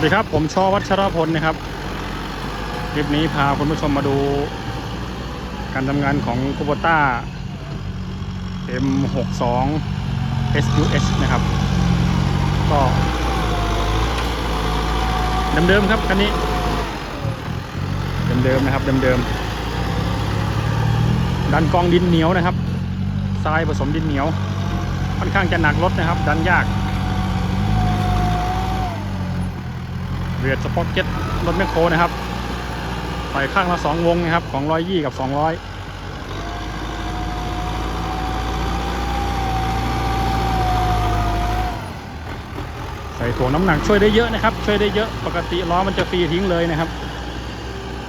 วัสดีครับ ผมชอวัชรพลนะครับ คลิปนี้พาคุณผู้ชมมาดู การทำงานของ k u b o t a M62 SUS นะครับ ก็เดิมๆครับคันนี้ เดิมๆนะครับเดิมๆดันกองดินเหนียวนะครับทรายผสมดินเหนียว ค่อนข้างจะหนักรถนะครับ ดันยาก เวียดสปอร์ตเก็ตรถแมคโครนะครับใส่ข้างละสองวงนะครับของร้อยยี่กับสองร้อยใส่ถ่วงน้ำหนักช่วยได้เยอะนะครับ ช่วยได้เยอะปกติล้อมันจะฟรีทิ้งเลยนะครับ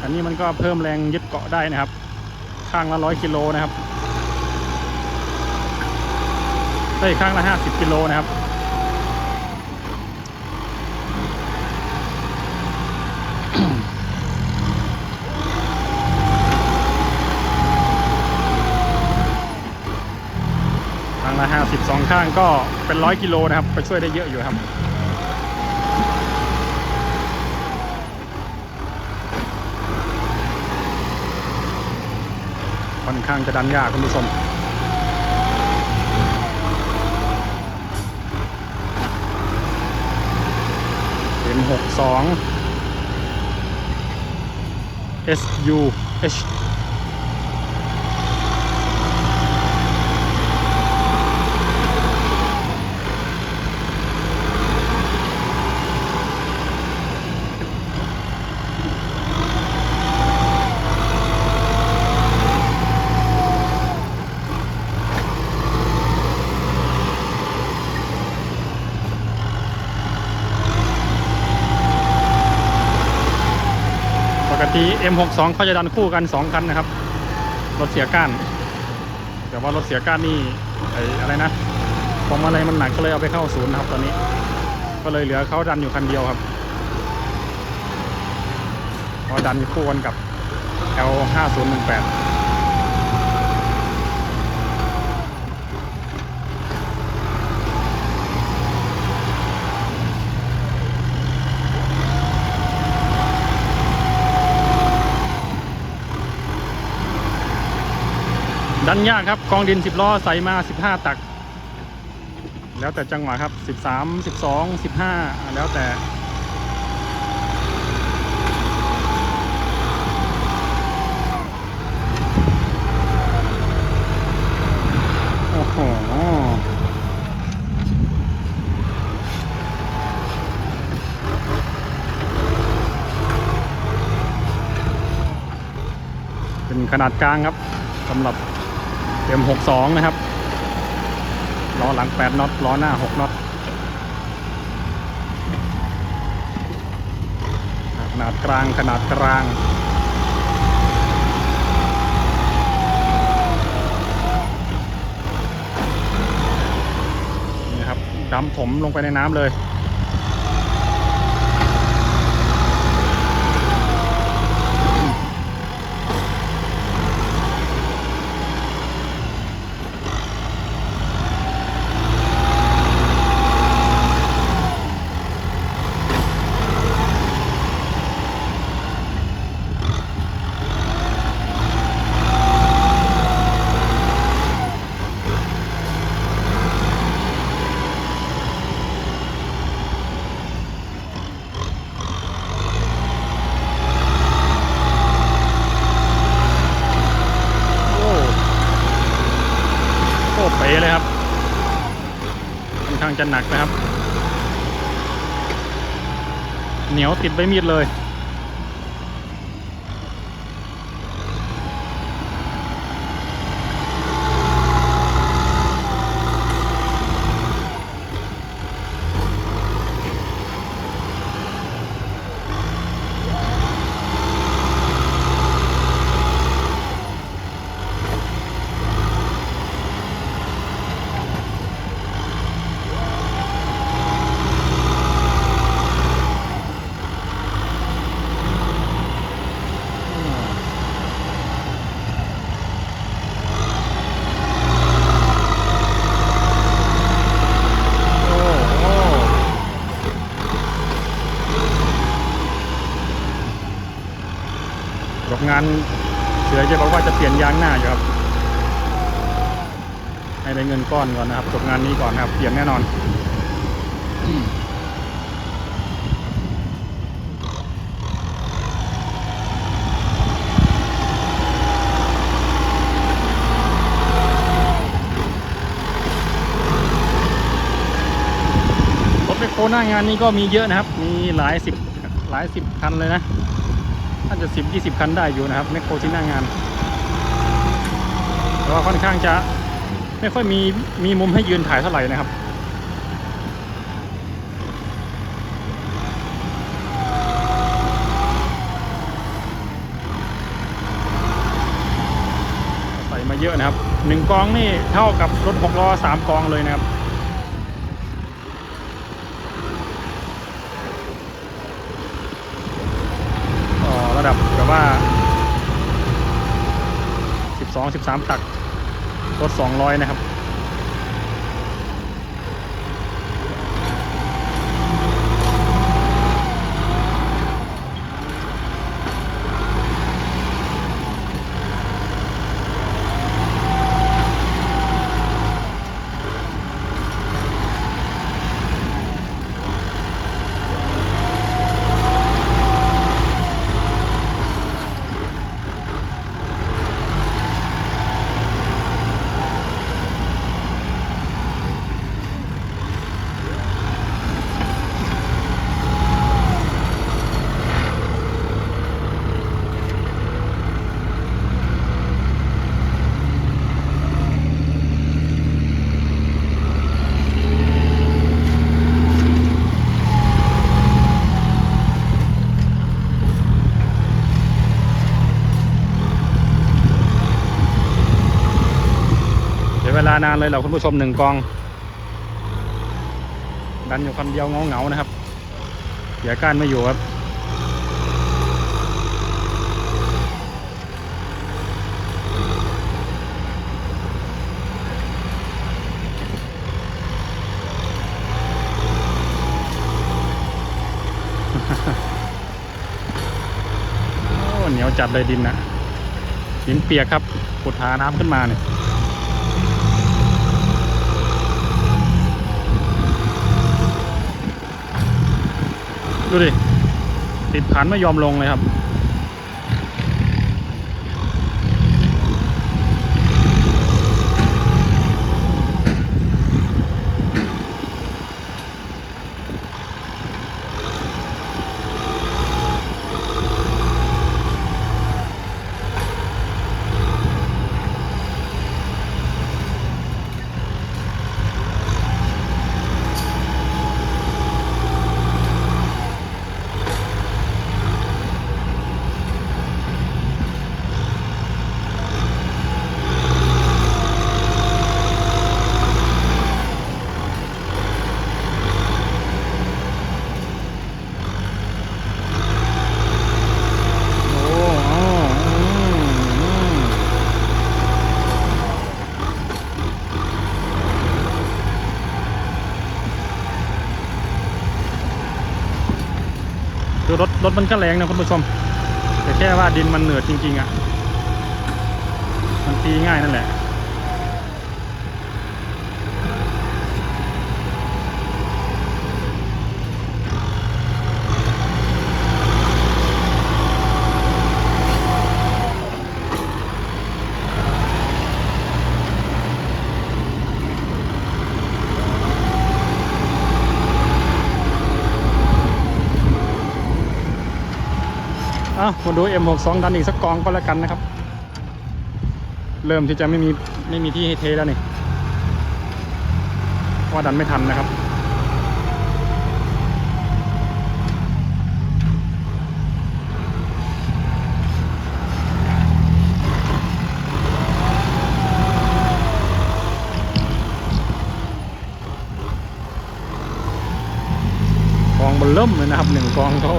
อันนี้มันก็เพิ่มแรงยึดเกาะได้นะครับ ข้างละร้อยกิโลนะครับได้ข้างละห้าสิบกิโลนะครับ ทางละห้าสิบสองข้างก็เป็นร้อยกิโลนะครับไปช่วยได้เยอะอยู่ครับ ค่อนข้างจะดันยากคุณผู้ชมเป็นหกสอง S U H ปกติ M62 เขาจะดันคู่กัน 2 คันนะครับ รถเสียก้าน แต่ว่ารถเสียก้านนี่ไออะไรนะพวงมาลัยมันหนักก็เลยเอาไปเข้าศูนย์นะครับตอนนี้ ก็เลยเหลือเขาดันอยู่คันเดียวครับเพราดันคู่กันกับ L5018 ดันยากครับกองดิน 10 ล้อใส่มา 15 ตัก แล้วแต่จังหวะครับ 13 12 15 แล้วแต่เป็นขนาดกลางครับสำหรับ M62 นะครับล้อหลัง8น็อตล้อหน้า6น็อตขนาดกลางขนาดกลางนี่ครับดำถมลงไปในน้ำเลย โอ้โอ้เป๋เลยครับ ค่อนข้าง จะหนักนะครับ เหนียวติดใบมีดเลย นานเสือจะบอกว่าจะเปลี่ยนยางหน้าอยู่ครับ ให้ได้เงินก้อนก่อนนะครับจบงานนี้ก่อนนะครับ เปลี่ยนแน่นอนรถแมคโครหน้างานนี้ก็มีเยอะนะครับ มีหลายสิบหลายสิบคันเลยนะ น่าจะสิบยี่สิบคันได้อยู่นะครับแมคโครที่หน้างานแต่ว่าค่อนข้างจะไม่ค่อยมีมีมุมให้ยืนถ่ายเท่าไหร่นะครับใส่มาเยอะนะครับหนึ่งกองนี่เท่ากับรถหกล้อสามกองเลยนะครับ ก็ระดับแบบว่า 12 13 ตักรถ200 นะครับานานเลยเหรอคุณผู้ชมหนึ่งกอง ดันอยู่คนเดียวเงาเงานะครับเสียการไม่อยู่ครับเหนียวจัดเลยดินนะดินเปียกครับขุดหาน้ำขึ้นมาเนี่ย ดูดิติดขันไม่ยอมลงเลยครับ รถรถมันก็แรงนะคุณผู้ชม แต่แค่ว่าดินมันเหนือจริง ๆอะ มันตีง่ายนั่นแหละะมาดู M62 ดันอีกสักกองก็แล้วกันนะครับ เริ่มที่จะไม่มีไม่มีที่ให้เทแล้วนี่ว่าดันไม่ทันนะครับกองบนเริ่มเลยนะครับหนึ่งกองเขา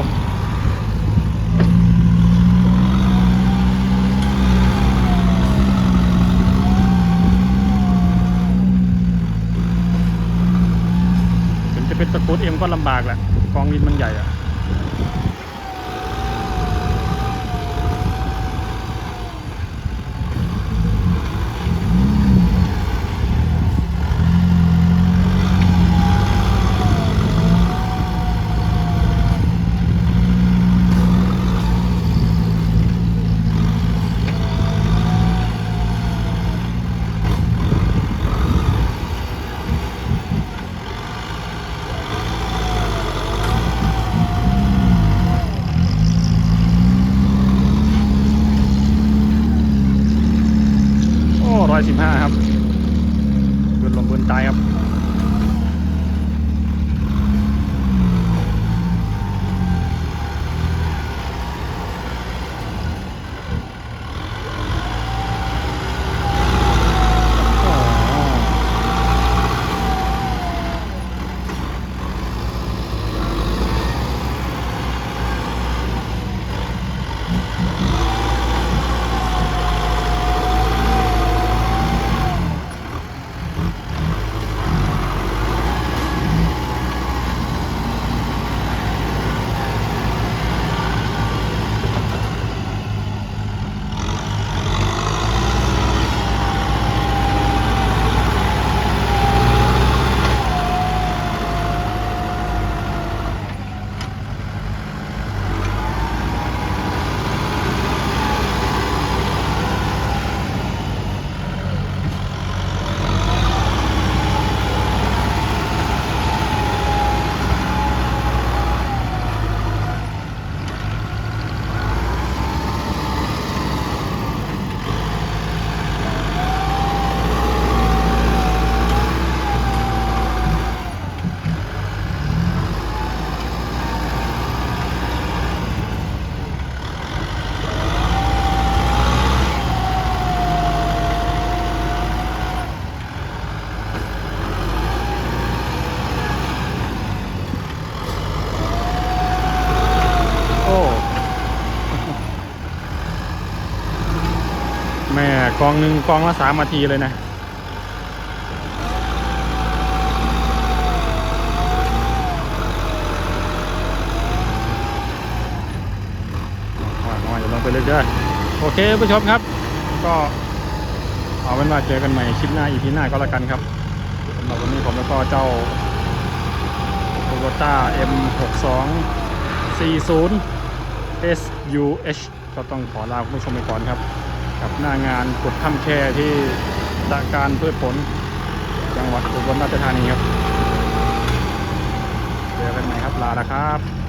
ถึงจะ เป็นสกูตเอ็มก็ลำบากแหละกองดินมันใหญ่อะ กองหนึ่งกองละสามนาทีเลยนะอย่าลงไปเลยเด้อโอเคผู้ชมครับ ก็เอาเป็นว่าเจอกันใหม่คลิปหน้าอีพีหน้าก็แล้วกันครับสำหรับวันนี้ผมแล้วก็เจ้า Toyota M62 40 SUH ก็ต้องขอลาคุณผู้ชมไปก่อนครับ กับหน้างานกดถ้ำแช่ที่ตะการพืชผล จังหวัดอุบลราชธานีครับ เจอกันใหม่ครับลาละครับ